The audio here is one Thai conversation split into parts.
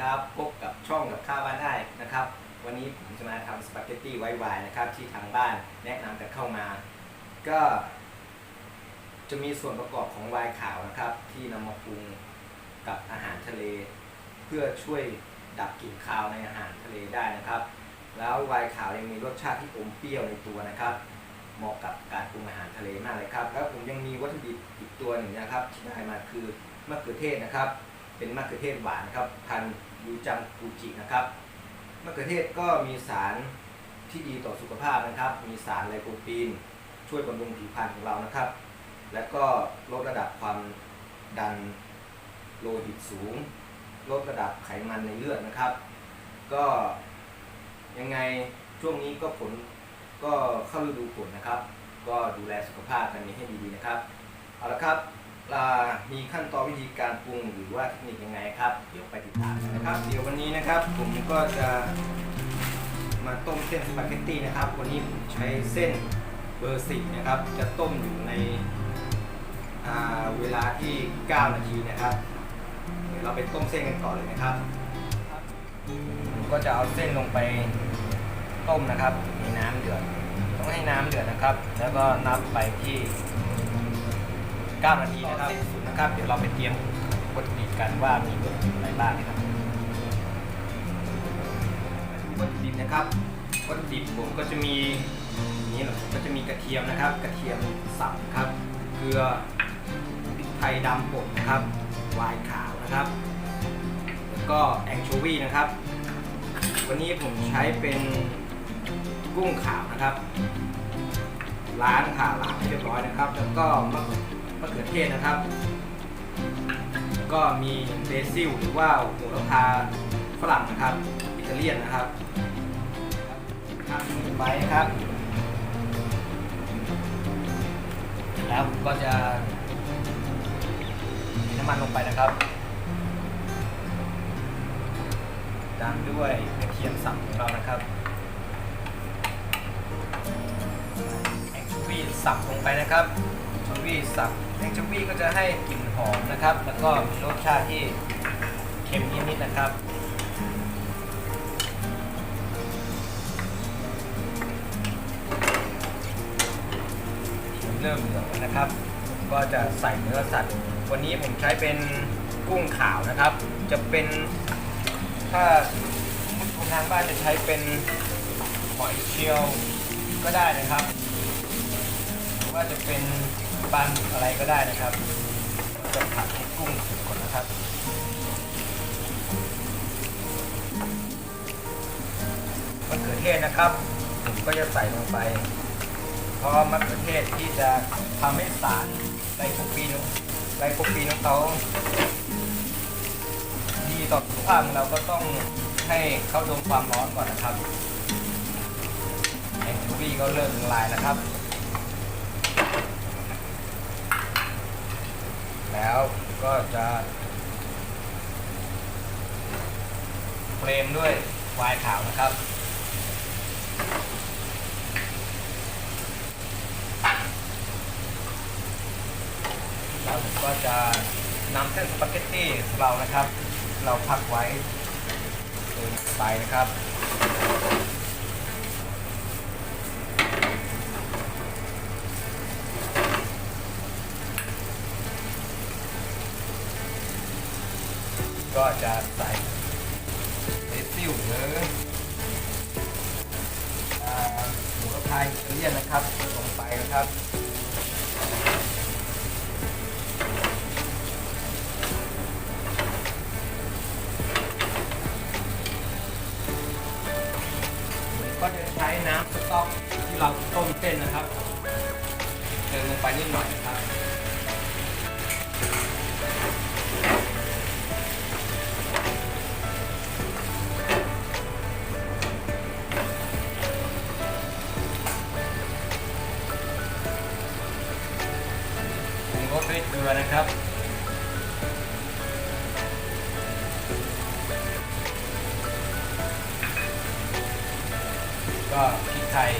ครับกบกับช่องกับข้าวบ้านได้นะครับ วันนี้ผมจะมาทำสปาเกตตี้ไวท์ไวน์นะครับ ที่ทางบ้านแนะนำกันเข้ามา ก็ จะมีส่วนประกอบของไวน์ขาวนะครับ ที่นำมาปรุงกับอาหารทะเล เพื่อช่วยดับกลิ่นคาวในอาหารทะเลได้นะครับ แล้วไวน์ขาวยังมีรสชาติที่อมเปรี้ยวในตัวนะครับ เหมาะกับการปรุงอาหารทะเลมากเลยครับ แล้วผมยังมีวัตถุดิบอีกตัวหนึ่งนะครับ ที่ได้มาคือมะเขือเทศนะครับ เป็นมะเขือเทศหวานครับ พันธุ์ยูจังกูจินะครับมะเขือเทศก็มีสารที่ดีต่อสุขภาพนะครับ มีสารไลโคปีน ช่วยบำรุงผิวพรรณของเรานะครับ และก็ลดระดับความดันโลหิตสูง ลดระดับไขมันในเลือดนะครับ ก็ยังไงช่วงนี้ก็ผลก็เข้าฤดูฝนนะครับ ก็ดูแลสุขภาพกันนี้ให้ดีๆนะครับ เอาละครับ มีขั้นตอนวิธีการปรุงหรือว่าเทคนิคยังไงครับ เดี๋ยวไปติดตามกันนะครับ เดี๋ยววันนี้นะครับผมก็จะมาต้มเส้นสปาเกตตี้นะครับ วันนี้ผมใช้เส้นเบอร์สิบนะครับ จะต้มอยู่ในเวลาที่ 9 นาทีนะครับ เดี๋ยวเราไปต้มเส้นกันก่อนเลยนะครับผมก็จะเอาเส้นลงไปต้มนะครับในน้ำเดือด ต้องให้น้ำเดือดนะครับ แล้วก็นับไปที่ 9นาทีนะครับนะครับเดี๋ยวเราไปเตรียมวัตถุดิบกันว่ามีวัตถุดิบอะไรบ้างนะครับวัตถุดิบนะครับวัตถุดิบผมก็จะมีนี่แหละก็จะมีกระเทียมนะครับ กระเทียมสับครับเกลือพริกไทยดำป่นนะครับวน์ขาวนะครับ แล้วก็แองโชวีนะครับ วันนี้ผมใช้เป็นกุ้งขาวนะครับล้างผ่าล้างให้เรียบร้อยนะครับ แล้วก็มะ มะเขือเทศนะครับ ก็มีเบซิลหรือว่าโหระพาฝรั่งนะครับ อิตาเลียนนะครับครับไปครับแล้วผมก็จะมีน้ำมันลงไปนะครับตามด้วยกระเทียมสับของเรานะครับแองโชวีสับลงไปนะครับแองโชวีสับ แองโชวีก็จะให้กลิ่นหอมนะครับ แล้วก็มีรสชาติที่เค็มนิดๆนะครับเริ่มเหลืองนะครับ ก็จะใส่เนื้อสัตว์ วันนี้ผมใช้เป็นกุ้งขาวนะครับ จะเป็นถ้าคุณทางบ้านจะใช้เป็นหอยเชลล์ก็ได้นะครับ หรือว่าจะเป็น ปลาหมึกอะไรก็ได้นะครับจะผัดให้กุ้งสุกก่อนนะครับมะเขือเทศนะครับผมก็จะใส่ลงไปเพราะมะเขือเทศที่จะทำให้สารไลโคปีนไลโคปีนของเขาดีต่อสุขภาพเราก็ต้องให้เขาโดนความร้อนก่อนนะครับแองโชวีก็เริ่มละลายนะครับ แล้วก็จะเฟรมด้วยวน์ขาวนะครับ แล้วผมก็จะนำเส้นสปาเกตตี้ของเรานะครับ เราพักไว้เติมไปนะครับ ก็จะใส่เบซิลหรือหมูกระพายอิตาเลียนนะครับลงไปนะครับก็จะใช้น้ำสต๊อกที่เราต้มเส้นนะครับเติมลงไปนิดหน่อย ก็พริกไทย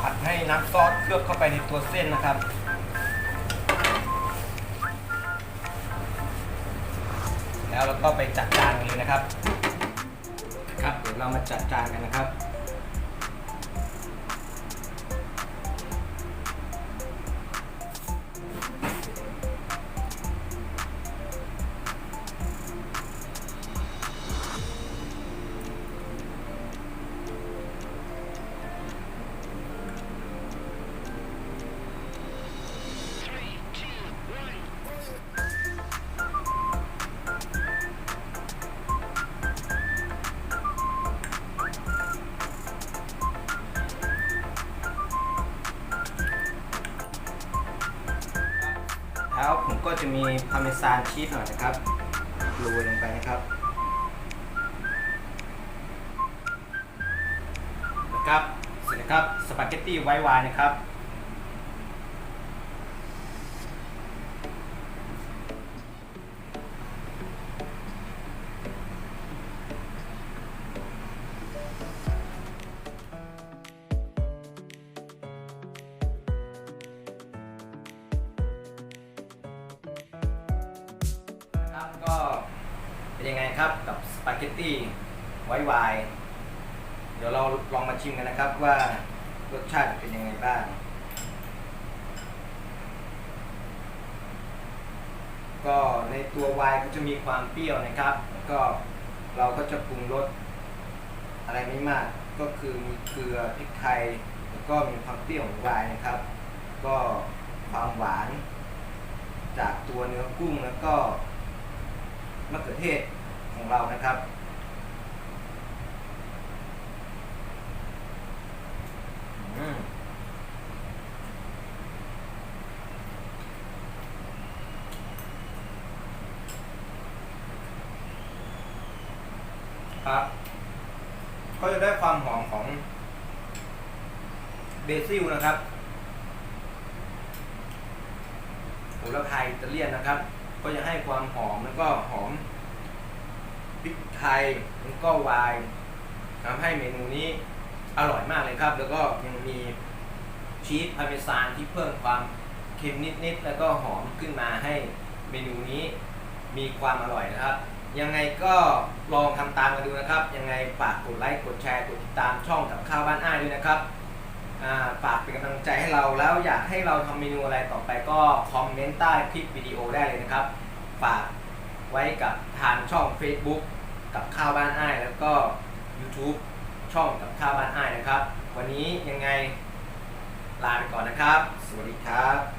ผัดให้น้ำซอสเคลือบเข้าไปในตัวเส้นนะครับ แล้วเราก็ไปจัดจานนเลยนะครับครับเดี๋ยวเรามาจัดจานกันนะครับ จะมีพาเมซานชีสหน่อยนะครับโรยลงไปนะครับนะครับเสร็จนะครับสปาเกตตี้ไวท์ไวน์นะครับ ยังไงครับกับสปาเกตตี้ไวไวเดี๋ยวเราลองมาชิมกันนะครับว่ารสชาติเป็นยังไงบ้าง ก็ในตัวไวน์ก็จะมีความเปรี้ยวนะครับแล้วก็เราก็จะปรุงรสอะไรไม่มาก ก็คือมีเกลือพริกไทย แล้วก็มีความเปรี้ยวของไวน์นะครับ ก็ความหวานจากตัวเนื้อกุ้งแล้วก็มะเขือเทศ ของเรานะครับอืมครับ ก็จะได้ความหอมของเบซิลนะครับโหระพายอิตาเลียนนะครับ ก็จะให้ความหอมแล้วก็หอม พริกไทยแล้วก็วน์ทำให้เมนูนี้อร่อยมากเลยครับ แล้วก็ยังมีชีสพาร์เมซานที่เพิ่มความเค็มนิดๆ แล้วก็หอมขึ้นมาให้เมนูนี้มีความอร่อยนะครับ ยังไงก็ลองทำตามกันดูนะครับ ยังไงฝากกดไลค์ กดแชร์ กดติดตามช่องกับข้าวบ้านอ้ายด้วยนะครับฝากเป็นกำลังใจให้เราแล้วอยากให้เราทำเมนูอะไรต่อไปก็คอมเมนต์ใต้คลิปวิดีโอได้เลยนะครับ ฝาก ไว้กับทางช่อง Facebook กับข้าวบ้านอ้าย แล้วก็ YouTube ช่องกับข้าวบ้านอ้ายนะครับ วันนี้ยังไงลาไปก่อนนะครับ สวัสดีครับ